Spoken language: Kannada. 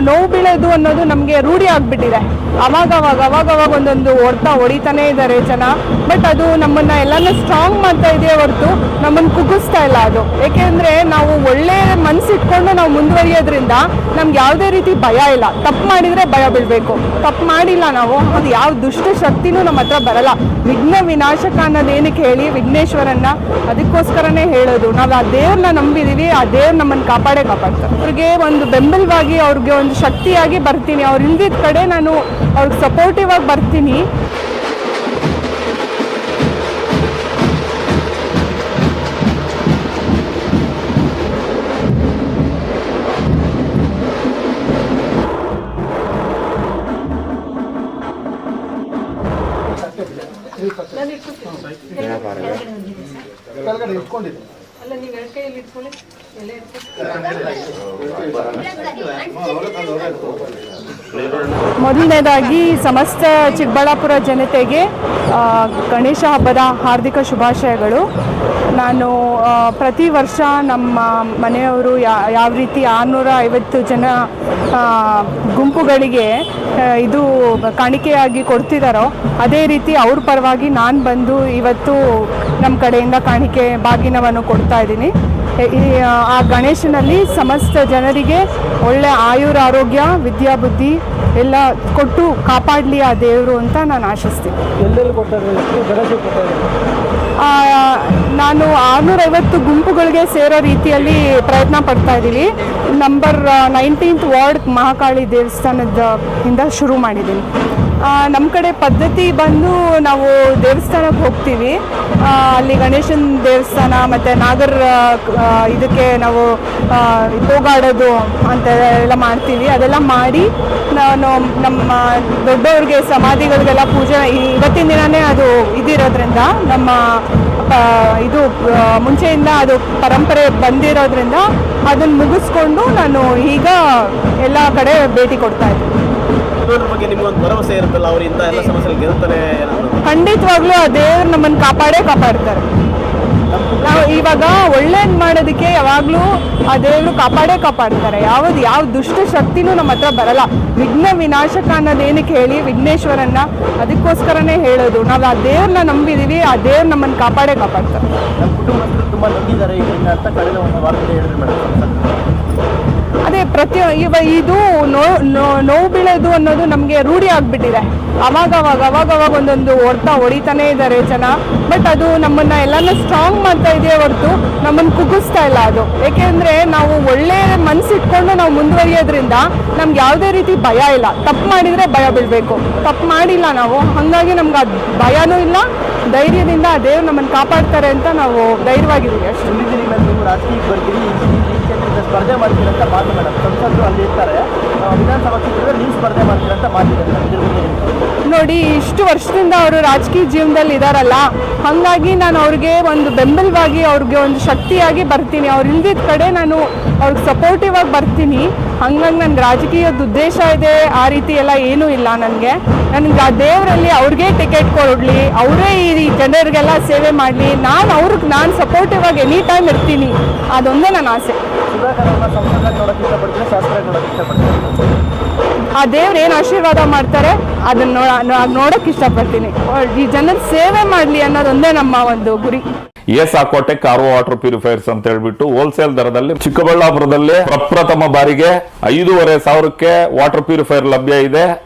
ನೋವು ಬೀಳೋದು ಅನ್ನೋದು ನಮಗೆ ರೂಢಿ ಆಗಿಬಿಟ್ಟಿದೆ. ಅವಾಗ ಅವಾಗ ಅವಾಗ ಅವಾಗ ಒಂದೊಂದು ಹೊಡ್ತಾ ಹೊಡಿತಾನೆ ಇದ್ದಾರೆ ಜನ. ಬಟ್ ಅದು ನಮ್ಮನ್ನ ಎಲ್ಲಾನು ಸ್ಟ್ರಾಂಗ್ ಮಾಡ್ತಾ ಇದೆಯೇ ಹೊರತು ನಮ್ಮನ್ನು ಕುಗ್ಗಿಸ್ತಾ ಇಲ್ಲ ಅದು. ಏಕೆಂದರೆ ನಾವು ಒಳ್ಳೆ ಮನಸ್ಸಿಟ್ಕೊಂಡು ನಾವು ಮುಂದುವರಿಯೋದ್ರಿಂದ ನಮ್ಗೆ ಯಾವುದೇ ರೀತಿ ಭಯ ಇಲ್ಲ. ತಪ್ಪು ಮಾಡಿದರೆ ಭಯ ಬೀಳಬೇಕು. ತಪ್ಪು ಮಾಡಿಲ್ಲ ನಾವು, ಅದು ಯಾವ ದುಷ್ಟ ಶಕ್ತಿನೂ ನಮ್ಮ ಹತ್ರ ಬರಲ್ಲ. ವಿಘ್ನ ವಿನಾಶಕ ಅನ್ನೋದು ಏನಕ್ಕೆ ಹೇಳಿ ವಿಘ್ನೇಶ್ವರನ್ನ ಅದಕ್ಕೋಸ್ಕರನೇ ಹೇಳೋದು. ನಾವು ಆ ದೇವ್ರನ್ನ ನಂಬಿದೀವಿ, ಆ ದೇವ್ರು ನಮ್ಮನ್ನು ಕಾಪಾಡೇ ಕಾಪಾಡ್ತಾರೆ. ಅವ್ರಿಗೆ ಒಂದು ಬೆಂಬಲವಾಗಿ ಅವ್ರಿಗೆ ಒಂದು ಶಕ್ತಿಯಾಗಿ ಬರ್ತೀನಿ. ಅವ್ರು ಇಲ್ದಿದ್ದ ಕಡೆ ನಾನು ಅವ್ರಿಗೆ ಸಪೋರ್ಟಿವ್ ಆಗಿ ಬರ್ತೀನಿ. ಕೆಳಗಡೆ ಮೊದಲನೇದಾಗಿ ಸಮಸ್ತ ಚಿಕ್ಕಬಳ್ಳಾಪುರ ಜನತೆಗೆ ಗಣೇಶ ಹಬ್ಬದ ಹಾರ್ದಿಕ ಶುಭಾಶಯಗಳು. ನಾನು ಪ್ರತಿ ವರ್ಷ ನಮ್ಮ ಮನೆಯವರು ಯಾವ ರೀತಿ ಆರುನೂರ ಐವತ್ತು ಜನ ಗುಂಪುಗಳಿಗೆ ಇದು ಕಾಣಿಕೆಯಾಗಿ ಕೊಡ್ತಿದ್ದಾರೋ ಅದೇ ರೀತಿ ಅವ್ರ ಪರವಾಗಿ ನಾನು ಬಂದು ಇವತ್ತು ನಮ್ಮ ಕಡೆಯಿಂದ ಕಾಣಿಕೆ ಬಾಗಿನವನ್ನು ಕೊಡ್ತಾ ಇದ್ದೀನಿ. ಈ ಆ ಗಣೇಶನಲ್ಲಿ ಸಮಸ್ತ ಜನರಿಗೆ ಒಳ್ಳೆ ಆಯುರ ಆರೋಗ್ಯ ವಿದ್ಯಾಬುದ್ಧಿ ಎಲ್ಲ ಕೊಟ್ಟು ಕಾಪಾಡಲಿ ಆ ದೇವರು ಅಂತ ನಾನು ಆಶಿಸ್ತೀನಿ. ನಾನು ಆರುನೂರೈವತ್ತು ಗುಂಪುಗಳಿಗೆ ಸೇರೋ ರೀತಿಯಲ್ಲಿ ಪ್ರಯತ್ನ ಪಡ್ತಾ ಇದ್ದೀವಿ ನಂಬರ್ ನೈನ್ಟೀನ್ತ್ ವಾರ್ಡ್ ಮಹಾಕಾಳಿ ದೇವಸ್ಥಾನದ ಇಂದ ಶುರು ಮಾಡಿದ್ದೀನಿ. ನಮ್ಮ ಕಡೆ ಪದ್ಧತಿ ಬಂದು ನಾವು ದೇವಸ್ಥಾನಕ್ಕೆ ಹೋಗ್ತೀವಿ. ಅಲ್ಲಿ ಗಣೇಶನ ದೇವಸ್ಥಾನ ಮತ್ತು ನಾಗರ ಇದಕ್ಕೆ ನಾವು ಹೋಗಾಡೋದು ಅಂತ ಎಲ್ಲ ಮಾಡ್ತೀವಿ. ಅದೆಲ್ಲ ಮಾಡಿ ನಾನು ನಮ್ಮ ದೊಡ್ಡವ್ರಿಗೆ, ಸಮಾಧಿಗಳಿಗೆಲ್ಲ ಪೂಜೆ ಇವತ್ತಿನ ದಿನವೇ ಅದು ಇದಿರೋದ್ರಿಂದ, ನಮ್ಮ ಇದು ಮುಂಚೆಯಿಂದ ಅದು ಪರಂಪರೆ ಬಂದಿರೋದ್ರಿಂದ ಅದನ್ನು ಮುಗಿಸ್ಕೊಂಡು ನಾನು ಈಗ ಎಲ್ಲ ಕಡೆ ಭೇಟಿ ಕೊಡ್ತಾ ಇದ್ದೀನಿ. ಬಗ್ಗೆ ನಿಮ್ಗೊಂದು ಭರವಸೆ ಇರುತ್ತಲ್ಲ ಅವ್ರು ಇಂಥ ಎಲ್ಲ ಸಮಸ್ಯೆಗಳು ಗೆಲ್ತಾರೆ ಖಂಡಿತವಾಗ್ಲೂ ಆ ದೇವ್ರು ನಮ್ಮನ್ನು ಕಾಪಾಡೇ ಕಾಪಾಡ್ತಾರೆ. ನಾವು ಇವಾಗ ಒಳ್ಳೇದ್ ಮಾಡೋದಕ್ಕೆ ಯಾವಾಗಲೂ ಆ ದೇವರು ಕಾಪಾಡೇ ಕಾಪಾಡ್ತಾರೆ. ಯಾವ್ದು ಯಾವ ದುಷ್ಟ ಶಕ್ತಿನೂ ನಮ್ಮ ಹತ್ರ ಬರಲ್ಲ. ವಿಘ್ನ ವಿನಾಶಕ ಅನ್ನೋದೇನಕ್ಕೆ ಹೇಳಿ ವಿಘ್ನೇಶ್ವರನ್ನ ಅದಕ್ಕೋಸ್ಕರನೇ ಹೇಳೋದು. ನಾವು ಆ ದೇವ್ರನ್ನ ನಂಬಿದೀವಿ ಆ ದೇವ್ರು ನಮ್ಮನ್ನ ಕಾಪಾಡೇ ಕಾಪಾಡ್ತಾರೆ. ಅದೇ ಪ್ರತಿ ಇವ ಇದು ನೋ- ನೋವು ಬೀಳೋದು ಅನ್ನೋದು ನಮಗೆ ರೂಢಿ ಆಗಿಬಿಟ್ಟಿದೆ. ಅವಾಗ ಅವಾಗ ಅವಾಗ ಅವಾಗ ಒಂದೊಂದು ಹೊಡ್ತಾ ಹೊಡಿತಾನೆ ಇದ್ದಾರೆ ಜನ. ಬಟ್ ಅದು ನಮ್ಮನ್ನ ಎಲ್ಲಾನು ಸ್ಟ್ರಾಂಗ್ ಮಾಡ್ತಾ ಇದೆಯೇ ಹೊರತು ನಮ್ಮನ್ನು ಕುಗ್ಗಿಸ್ತಾ ಇಲ್ಲ ಅದು. ಏಕೆಂದರೆ ನಾವು ಒಳ್ಳೆಯ ಮನಸ್ಸು ಇಟ್ಕೊಂಡು ನಾವು ಮುಂದುವರಿಯೋದ್ರಿಂದ ನಮ್ಗೆ ಯಾವುದೇ ರೀತಿ ಭಯ ಇಲ್ಲ. ತಪ್ಪು ಮಾಡಿದರೆ ಭಯ ಬೀಳಬೇಕು. ತಪ್ಪು ಮಾಡಿಲ್ಲ ನಾವು, ಹಾಗಾಗಿ ನಮ್ಗೆ ಅದು ಭಯನೂ ಇಲ್ಲ. ಧೈರ್ಯದಿಂದ ದೇವ್ರು ನಮ್ಮನ್ನು ಕಾಪಾಡ್ತಾರೆ ಅಂತ ನಾವು ಧೈರ್ಯವಾಗಿದ್ದೀವಿ ಅಷ್ಟೇ. ಸ್ಪರ್ಧೆ ಮಾಡ್ತೀರಿ ಅಂತ ಮಾತು ಮೇಡಮ್. ಸಂಸದರು ಅಲ್ಲಿ ಇರ್ತಾರೆ. ವಿಧಾನಸಭಾ ಕ್ಷೇತ್ರದಲ್ಲಿ ನೀವು ಸ್ಪರ್ಧೆ ಮಾಡ್ತೀರಿ ಅಂತ ಮಾತಿದೆ ಮೇಡಮ್. ಇದ್ರ ನೋಡಿ, ಇಷ್ಟು ವರ್ಷದಿಂದ ಅವರು ರಾಜಕೀಯ ಜೀವನದಲ್ಲಿ ಇದಾರಲ್ಲ, ಹಾಗಾಗಿ ನಾನು ಅವ್ರಿಗೆ ಒಂದು ಬೆಂಬಲವಾಗಿ ಅವ್ರಿಗೆ ಒಂದು ಶಕ್ತಿಯಾಗಿ ಬರ್ತೀನಿ. ಅವ್ರು ಇಲ್ದಿದ್ದ ಕಡೆ ನಾನು ಅವ್ರಿಗೆ ಸಪೋರ್ಟಿವ್ ಆಗಿ ಬರ್ತೀನಿ. ಹಂಗಾಗಿ ನನ್ಗೆ ರಾಜಕೀಯದ ಉದ್ದೇಶ ಇದೆ, ಆ ರೀತಿ ಎಲ್ಲ ಏನೂ ಇಲ್ಲ ನನಗೆ. ನನಗೆ ಆ ದೇವರಲ್ಲಿ ಅವ್ರಿಗೆ ಟಿಕೆಟ್ ಕೊಡಲಿ, ಅವರೇ ಈ ಜನರಿಗೆಲ್ಲ ಸೇವೆ ಮಾಡಲಿ. ನಾನು ಅವ್ರಿಗೆ, ನಾನು ಸಪೋರ್ಟಿವ್ ಆಗಿ ಎನಿ ಟೈಮ್ ಇರ್ತೀನಿ. ಅದೊಂದೇ ನನ್ನ ಆಸೆ. ನೋಡೋಕೆ ನೋಡೋಕೆ ಆ ದೇವ್ರು ಏನು ಆಶೀರ್ವಾದ ಮಾಡ್ತಾರೆ, ಅದನ್ನ ನೋಡ, ನಾ- ನೋಡಕ್ ಇಷ್ಟಪಡ್ತೀನಿ. ಈ ಜನರ ಸೇವೆ ಮಾಡ್ಲಿ ಅನ್ನೋದೊಂದೇ ನಮ್ಮ ಒಂದು ಗುರಿ. ಎಸ್ ಆಕೋಟೆ ಕಾರ್ ವಾಟರ್ ಪ್ಯೂರಿಫೈರ್ಸ್ ಅಂತ ಹೇಳ್ಬಿಟ್ಟು ಹೋಲ್ಸೇಲ್ ದರದಲ್ಲಿ ಚಿಕ್ಕಬಳ್ಳಾಪುರದಲ್ಲಿ ಪ್ರಪ್ರಥಮ ಬಾರಿಗೆ ಐದೂವರೆ ಸಾವಿರಕ್ಕೆ ವಾಟರ್ ಪ್ಯೂರಿಫೈರ್ ಲಭ್ಯ ಇದೆ.